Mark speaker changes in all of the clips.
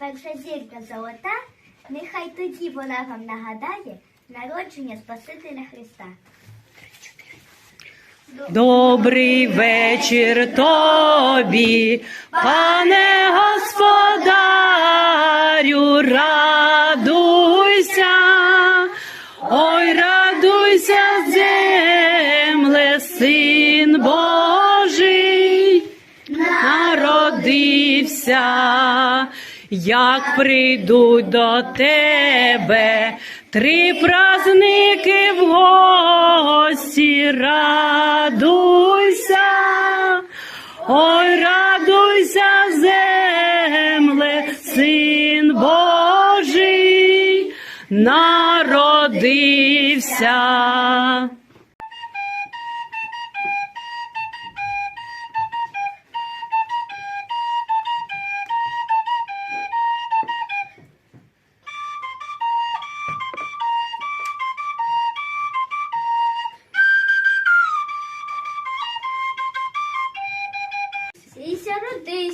Speaker 1: перша зірка золота, нехай тоді вона вам нагадає народження Спасителя Христа.
Speaker 2: Добрий вечір тобі, пане господарю, радуйся, ой, радуйся, як прийдуть до тебе три праздники в гості, радуйся, ой, радуйся, земле, син Божий, народився.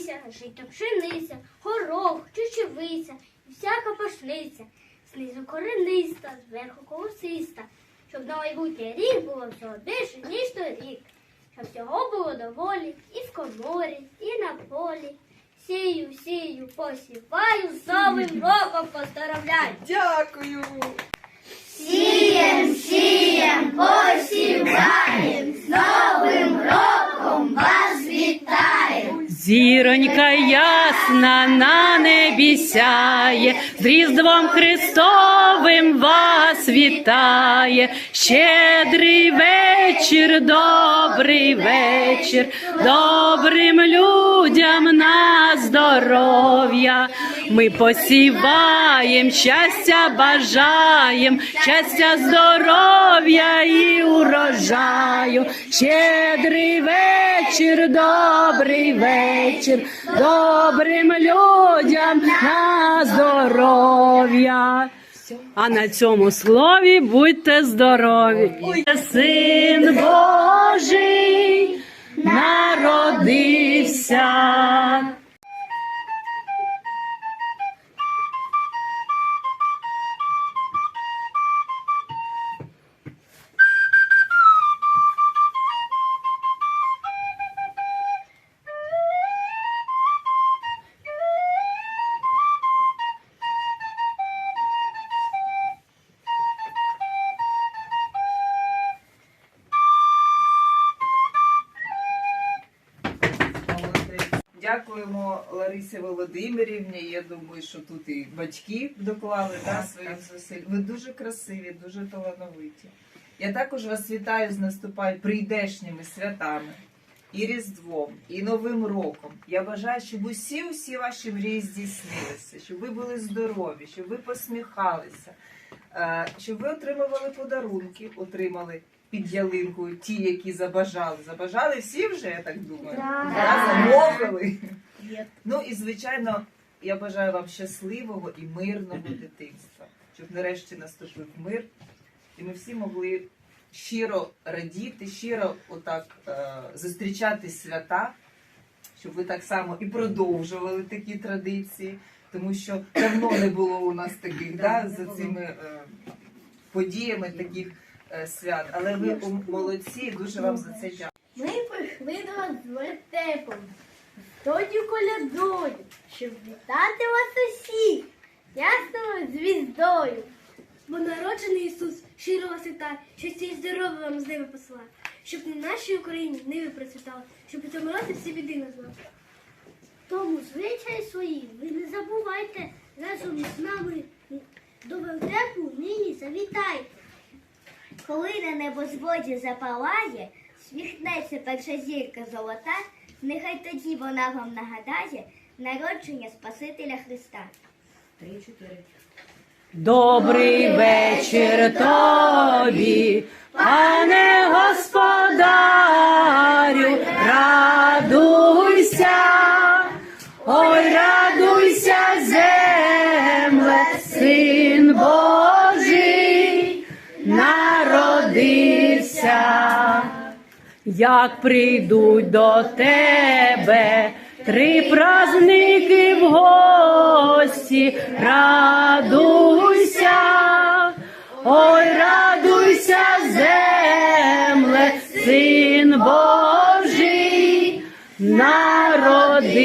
Speaker 3: Родися, жито пшениця, горох, чечевиця, і всяка пашниця, знизу корениста, зверху колосиста, щоб на майбутнє рік було всього більше, ніж торік, щоб всього було доволі і в коморі, і на полі. Сію, сію, посіваю, з новим роком поздоровляю.
Speaker 4: Дякую.
Speaker 1: Сієм, сієм, посіваєм, з Новим роком вас вітаєм.
Speaker 2: Зіронька ясна на небі сяє, з Різдвом Христовим вас вітає. Щедрий вечір, добрий вечір, добрим людям на здоров'я. Ми посіваєм, щастя бажаєм, щастя, здоров'я і урожаю. Щедрий вечір, добрий вечір, добрим людям на здоров'я. А на цьому слові будьте здорові. Син Божий
Speaker 4: Ларисі Володимирівні. Я думаю, що тут і батьки доклали да, своїх зусиль. Ви дуже красиві, дуже талановиті. Я також вас вітаю з наступаючими прийдешніми святами. І Різдвом, і Новим роком. Я бажаю, щоб усі усі ваші мрії здійснилися, щоб ви були здорові, щоб ви посміхалися, е, щоб ви отримували подарунки, отримали під ялинкою ті, які забажали. Забажали всі вже, я так думаю. Да, замовили. Ну і звичайно, я бажаю вам щасливого і мирного дитинства, щоб нарешті наступив мир, і ми всі могли щиро радіти, щиро отак е, зустрічати свята, щоб ви так само і продовжували такі традиції, тому що давно не було у нас таких да, за цими е, подіями таких е, свят. Але ви молодці, і дуже вам за це дякую.
Speaker 3: Ми прийшли до вас з вертепом, з тою колядою, щоб вітати вас усіх ясною звіздою. Бо народжений Ісус щиро вас вітає, щастя і здоров'я вам з ними посилає, щоб на нашій Україні ниви процвітали, щоб у цьому році всі біди назвали. Тому звичай свої ви не забувайте, разом з нами до вертепу нині завітайте.
Speaker 1: Коли на небозводі запалає, сміхнеться перша зірка золота, нехай тоді вона вам нагадає народження Спасителя Христа.
Speaker 2: Добрий вечір тобі, пане господарю, радуйся, Ой, радуйся, земле, син Божий, Як прийдуть до тебе три праздники в гості, радуйся, ой, радуйся, земле, син Божий, народився.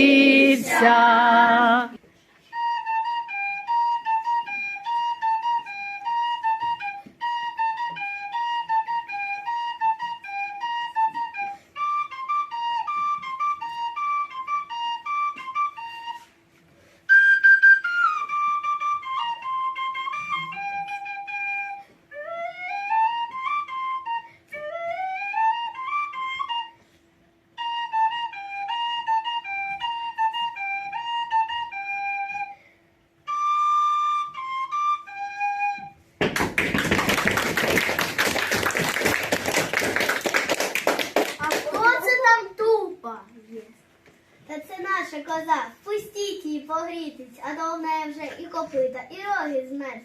Speaker 1: Та це наша коза. Пустіть її погрітись, а то в неї вже і копита, і роги змерз.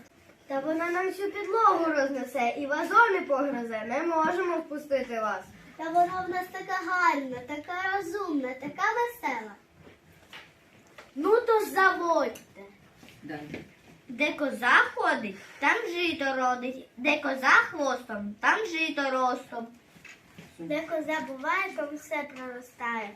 Speaker 3: Та вона нам всю підлогу рознесе і вазони погрозе. Не можемо впустити вас.
Speaker 1: Та вона в нас така гарна, така розумна, така весела.
Speaker 3: Ну то заводьте.
Speaker 1: Де коза ходить, там жито родить. Де коза хвостом, там жито ростом. Де коза буває, там все проростає.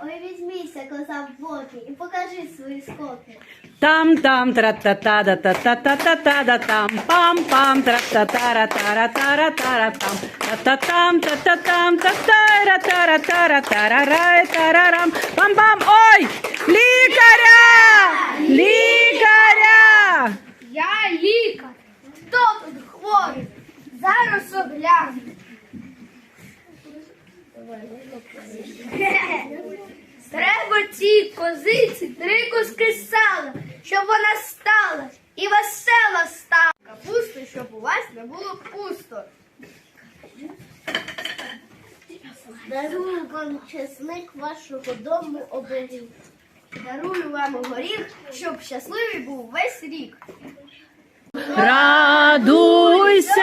Speaker 1: Ой, візьміся, коза в боки, і покажи свої скоки.
Speaker 2: Там там тра та та да та та та та та да там пам пам тра та та ра та ра та ра та ра там та та там та та там та та ра та ра та ра та ра ра та ра рам пам пам ой лікаря лікаря
Speaker 3: Я лікар. Хто тут хворий? Зараз огляну. Треба цій козиці три куски сала, щоб вона стала і весела стала. Капусту, щоб у вас не було пусто.
Speaker 1: Дарую вам чесник вашого дому оберіг.
Speaker 3: Дарую вам горіх, щоб щасливий був весь рік.
Speaker 2: Радуйся,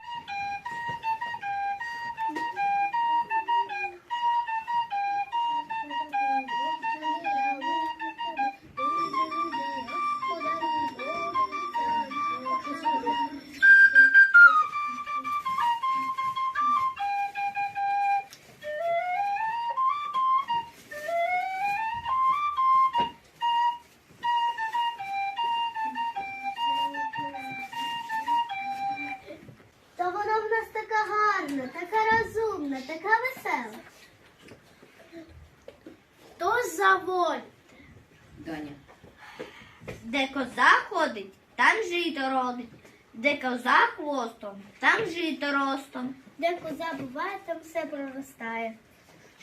Speaker 1: Коза хвостом, там жито ростом. Де коза буває, там все проростає.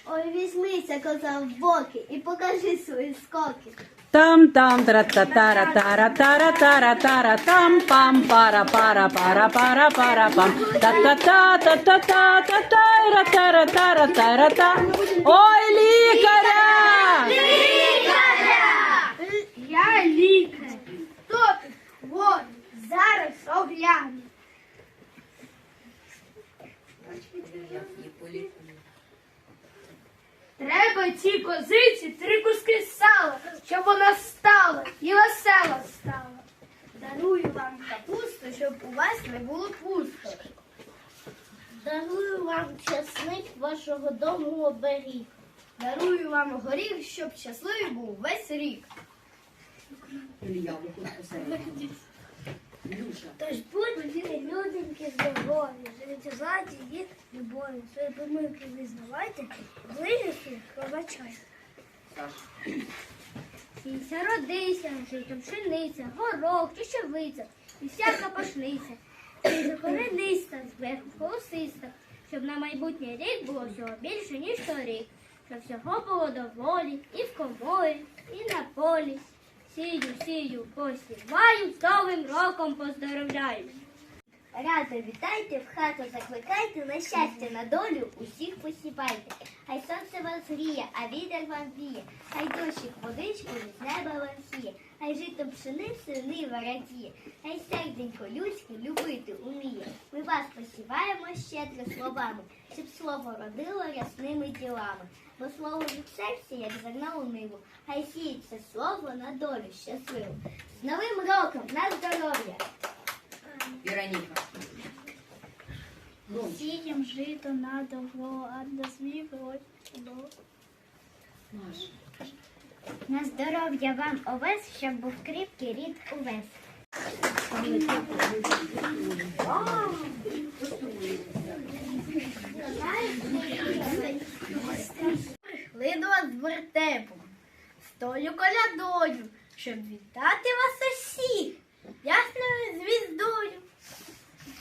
Speaker 1: Ой, візьмися, коза в боки, і покажи свої скоки.
Speaker 2: Там там тра та та ра та ра та ра та ра та ра там пам пара пара пара пара пара пам та та та та та та та та ра та ра та Ой, лікаря! Лікаря!
Speaker 3: Я лікар. Хто тут хворий? Зараз огляну. Треба цій козиці три куски сала, щоб вона стала і весела стала. Дарую вам капусту, щоб у вас не було пусто.
Speaker 1: Дарую вам чесник вашого дому оберіг.
Speaker 3: Дарую вам горіх, щоб щасливий був весь рік.
Speaker 1: Тож будьте люденькі здорові, живіть у зладі і любові. Свої помилки визнавайте, ближніх пробачайте. Сійся, родися, жито пшениця, горох, чищовиця і всяка пашниця. І закорениста, зверху голосиста, щоб на майбутній рік було всього більше, ніж торік. Щоб всього було доволі і в коморі, і на полі.
Speaker 3: Сію, сію, посіваю, з Новим роком поздоровляю.
Speaker 1: Радо вітайте, в хату закликайте, на щастя, на долю усіх посіпайте. Хай сонце вас гріє, а вітер вам віє, хай дощик водичку з неба вам сіє, хай жито пшеницею нива радіє, хай серденько людське любити уміє. Ми вас посіваємо щедро словами, щоб слово родило рясними ділами. Бо слово від серця, як зерно у ниву, хай сіється слово на долю щасливу. З Новим роком на здоров'я!
Speaker 2: Вероніка.
Speaker 3: Сієм жито на довго, а до свій чудово.
Speaker 1: На здоров'я вам овес, щоб був кріпкий рід
Speaker 3: вас з вертепом, з тою колядою, щоб вітати вас усіх ясною звіздою.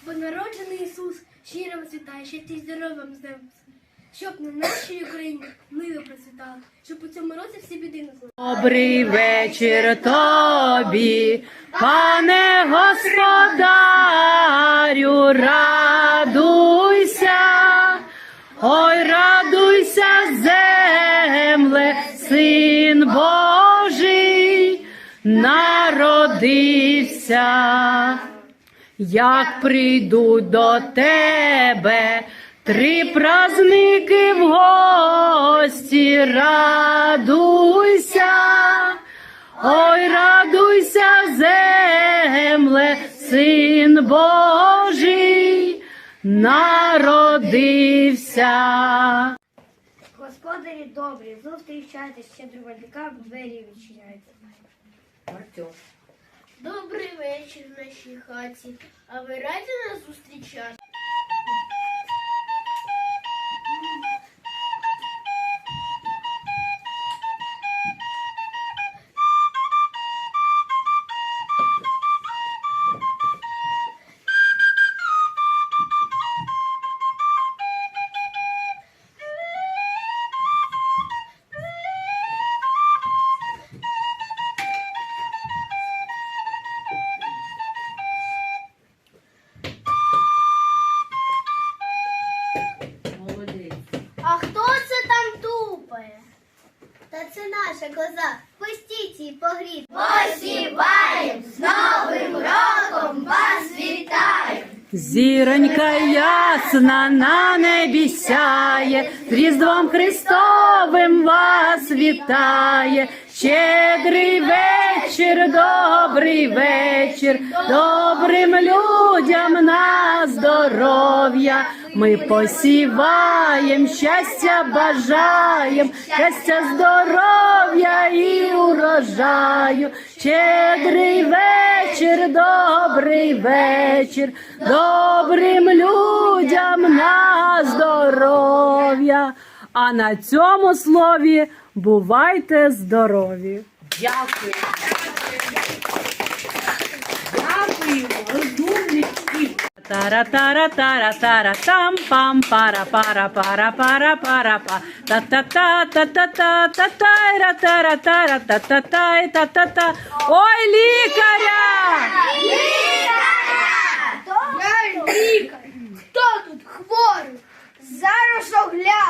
Speaker 3: Бо народжений Ісус щиро вас вітає, ще ти здоровим з ним. Щоб на нашій Україні мило процвітало, щоб у цьому році всі біди не зли.
Speaker 2: Добрий вечір тобі, пане господарю, радуйся, ой, радуйся, народився. Як прийдуть до тебе три праздники в гості, радуйся, ой, радуйся, земле, син Божий, народився.
Speaker 1: Господарі добрі, зустрічайте щедрувальника, двері відчиняйте.
Speaker 2: Артем.
Speaker 3: Добрий вечір в нашій хаті. А ви раді нас зустрічати?
Speaker 1: Та це наша коза. Пустіть її погріти. Посіваєм, з Новим роком вас вітаємо.
Speaker 2: Зіронька ясна на небі сяє, з Різдвом Христовим вас вітає. Щедрий вечір, добрий вечір, добрим людям на здоров'я. Ми посіваєм, щастя бажаєм, щастя, здоров'я і урожаю. Щедрий вечір, добрий вечір, добрим людям на здоров'я. А на цьому слові бувайте здорові. Дякую. Дякую, розумнички. Тара тара тара тара там пам пара пара пара пара пара па та та та та та та та тара тара тара та та та та та та Ой, лікаря!
Speaker 3: лікаря лікар. Хто тут хворий? Зараз оглянусь.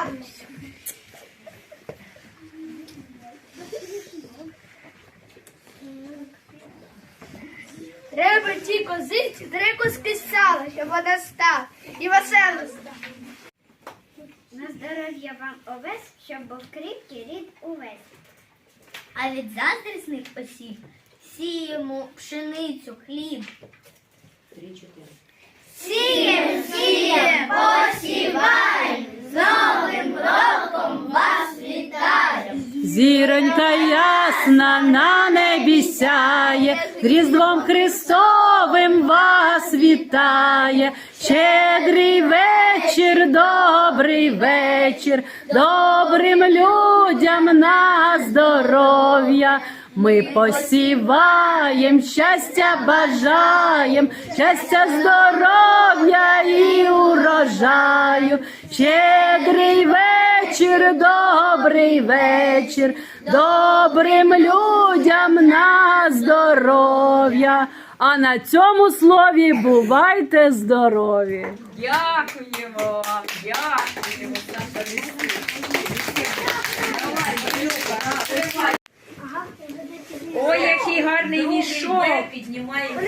Speaker 3: Козиці три куски сала, щоб вона стала і весело.
Speaker 1: На здоров'я вам овес, щоб був кріпкий рід увесь. А від заздрісних осіб сіємо пшеницю, хліб. Сієм, сієм, посіваєм, з Новим роком вас.
Speaker 2: Зіронька ясна на небі сяє, Різдвом Христовим вас вітає. Щедрий вечір, добрий вечір, добрим людям на здоров'я. Ми посіваєм, щастя бажаєм, щастя, здоров'я і урожаю. Щедрий вечір, добрий вечір, добрим людям на здоров'я. А на цьому слові бувайте здорові!
Speaker 4: Дякуємо дякуємо, Ой, який гарний мішок. Піднімається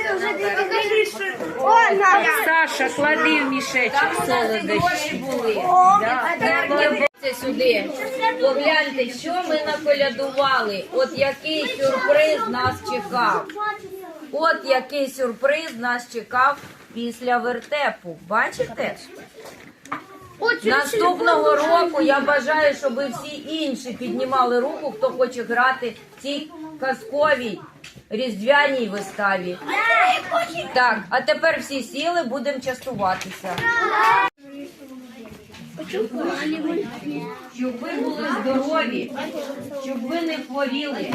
Speaker 2: Саша, клади в мішечок солодощі.
Speaker 5: були. Це сюди. Погляньте, що ми наколядували. От який сюрприз нас чекав. От який сюрприз нас чекав після вертепу. Бачите? Наступного року я бажаю, щоб всі інші піднімали руку, хто хоче грати в цій казковій різдвяній виставі. Так, а тепер всі сіли, будемо частуватися. Щоб ви були здорові, щоб ви не хворіли.